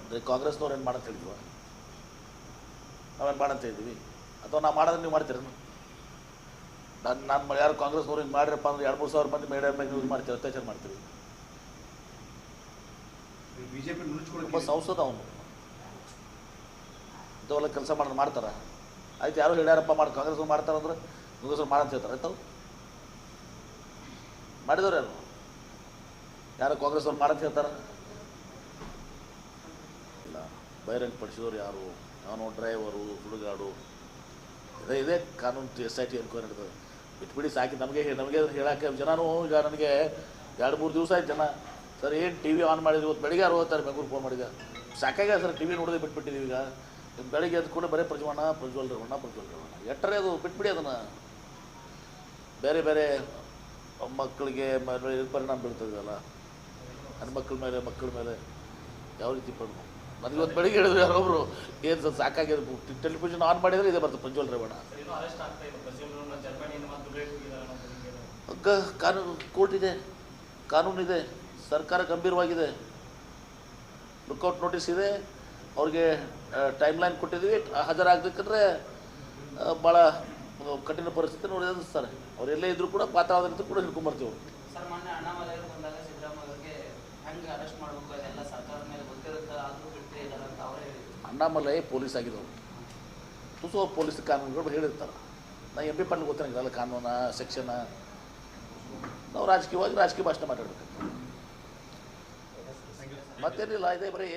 ಅಂದ್ರೆ? ಕಾಂಗ್ರೆಸ್ನವ್ರು ಏನು ಮಾಡಂತ ಹೇಳಿದ್ವ? ನಾವೇನು ಮಾಡಂತ ಇದ್ದೀವಿ? ಅಥವಾ ನಾವು ಮಾಡೋದನ್ನ ನೀವು ಮಾಡ್ತೀರ ನಾನು ನಾನು ಯಾರು ಕಾಂಗ್ರೆಸ್ನವ್ರು ಹಿಂಗೆ ಮಾಡಿರಪ್ಪ ಅಂದ್ರೆ ಎರಡು ಮೂರು ಸಾವಿರ ಮಂದಿ ಮೇಡಮ್ ಮೇಲೆ ಯೂಸ್ ಮಾಡ್ತೀವಿ ಅತ್ಯಾಚಾರ ಮಾಡ್ತೀವಿ. ಬಿಜೆಪಿ ನುಣುಚ್ಕೊಳಕ್ಕೆ ಸಂಸದ ಅವನು. ಇಂಥವೆಲ್ಲ ಕೆಲಸ ಮಾಡೋದು ಮಾಡ್ತಾರ? ಆಯ್ತು ಯಾರು ಹೇಳ್ಯಾರಪ್ಪ ಮಾಡಿ ಕಾಂಗ್ರೆಸ್ ಮಾಡ್ತಾರಂದ್ರೆ ಕಾಂಗ್ರೆಸ್ ಮಾಡಂತ ಹೇಳ್ತಾರೆ? ಆಯ್ತು ಮಾಡಿದವ್ರು ಯಾರು ಕಾಂಗ್ರೆಸ್ ಅವ್ರು ಮಾಡಂತ ಹೇಳ್ತಾರ? ಇಲ್ಲ ಬಹಿರಂಗಪಡಿಸಿದವ್ರು ಯಾರು? ಅವನು ಡ್ರೈವರು, ಹುಡುಗಾಡು. ಇದೇ ಇದೇ ಕಾನೂನು ಎಸ್ ಐ ಟಿ ಎನ್ಕ್ವೈರಿ ನಡೆದ ಬಿಟ್ಬಿಡಿ, ಸಾಕಿ. ನಮಗೆ ನಮಗೆ ಹೇಳಕ್ಕೆ ಜನನೂ ಈಗ ನನಗೆ ಎರಡು ಮೂರು ದಿವಸ ಆಯ್ತು ಜನ. ಸರ್, ಏನು ಟಿ ವಿ ಆನ್ ಮಾಡಿದ್ವಿ ಇವತ್ತು ಬೆಳಿಗ್ಗೆ ಯಾರು ಹೋಗ್ತಾರೆ ಬೆಂಗಳೂರು ಫೋನ್ ಮಾಡಿದ. ಸಾಕಾಗ ಸರ್, ಟಿ ವಿ ನೋಡೋದೇ ಬಿಟ್ಬಿಟ್ಟಿದ್ದೀವಿ ಈಗ. ಬೆಳಿಗ್ಗೆ ಎದ್ದು ಕೂಡ ಬರೀ ಪ್ರಜ್ವಣ ಪ್ರಜ್ವಲ್ ರೇವಣ್ಣ ಪ್ರಜ್ವಲ್ ರೇವಣ್ಣ ಎಟ್ಟರೆ ಅದು ಬಿಟ್ಬಿಡಿ ಅದನ್ನು. ಬೇರೆ ಬೇರೆ ಮಕ್ಕಳಿಗೆ ಮೇಲೆ ಪರಿಣಾಮ ಬೀಳ್ತದಲ್ಲ? ಮಕ್ಕಳ ಮೇಲೆ ಮಕ್ಕಳ ಮೇಲೆ ಯಾವ ರೀತಿ ಪರಿಣಾಮ? ನನಗೆ ಒಂದು ಬೆಳಿಗ್ಗೆ ಹೇಳಿದ್ರು ಯಾರೊಬ್ರು ಏನು ಸಾಕಾಗಿದೆ? ಟೆಲಿವಿಷನ್ ಆನ್ ಮಾಡಿದರೆ ಇದೇ ಬರ್ತದೆ ಪ್ರಜ್ವಲ್ ಹಗ್ಗ ಕಾನೂನು ಕೋರ್ಟ್ ಇದೆ ಕಾನೂನು ಇದೆ ಸರ್ಕಾರ ಗಂಭೀರವಾಗಿದೆ. ಲುಕ್ಔಟ್ ನೋಟಿಸ್ ಇದೆ. ಅವ್ರಿಗೆ ಟೈಮ್ ಲೈನ್ ಕೊಟ್ಟಿದ್ದೀವಿ. ಹಾಜರಾಗಬೇಕಂದ್ರೆ ಭಾಳ ಕಠಿಣ ಪರಿಸ್ಥಿತಿ ನೋಡಿ ಎದುರಿಸ್ತಾರೆ. ಅವರೆಲ್ಲೇ ಇದ್ರು ಕೂಡ ಆದಂತ ಕೂಡ ಹಿಡ್ಕೊಂಡ್ಬರ್ತೀವಿ ಅಣ್ಣಾಮಲೈ ಪೊಲೀಸ್ ಆಗಿದ್ದವರು. ತುಸು ಪೊಲೀಸ್ ಕಾನೂನುಗಳು ಹೇಳಿರ್ತಾರೆ. ನಾ ಎಂ ಪಿ ಪಣ್ಣ ಗೊತ್ತಿರಂಗಿಲ್ಲ ಕಾನೂನ ಸೆಕ್ಷನ. ನಾವು ರಾಜಕೀಯವಾಗಿ ರಾಜಕೀಯ ಭಾಷಣ ಮಾತಾಡ್ಬೇಕು ಮತ್ತೇನಿಲ್ಲ ಇದೇ ಬರೀ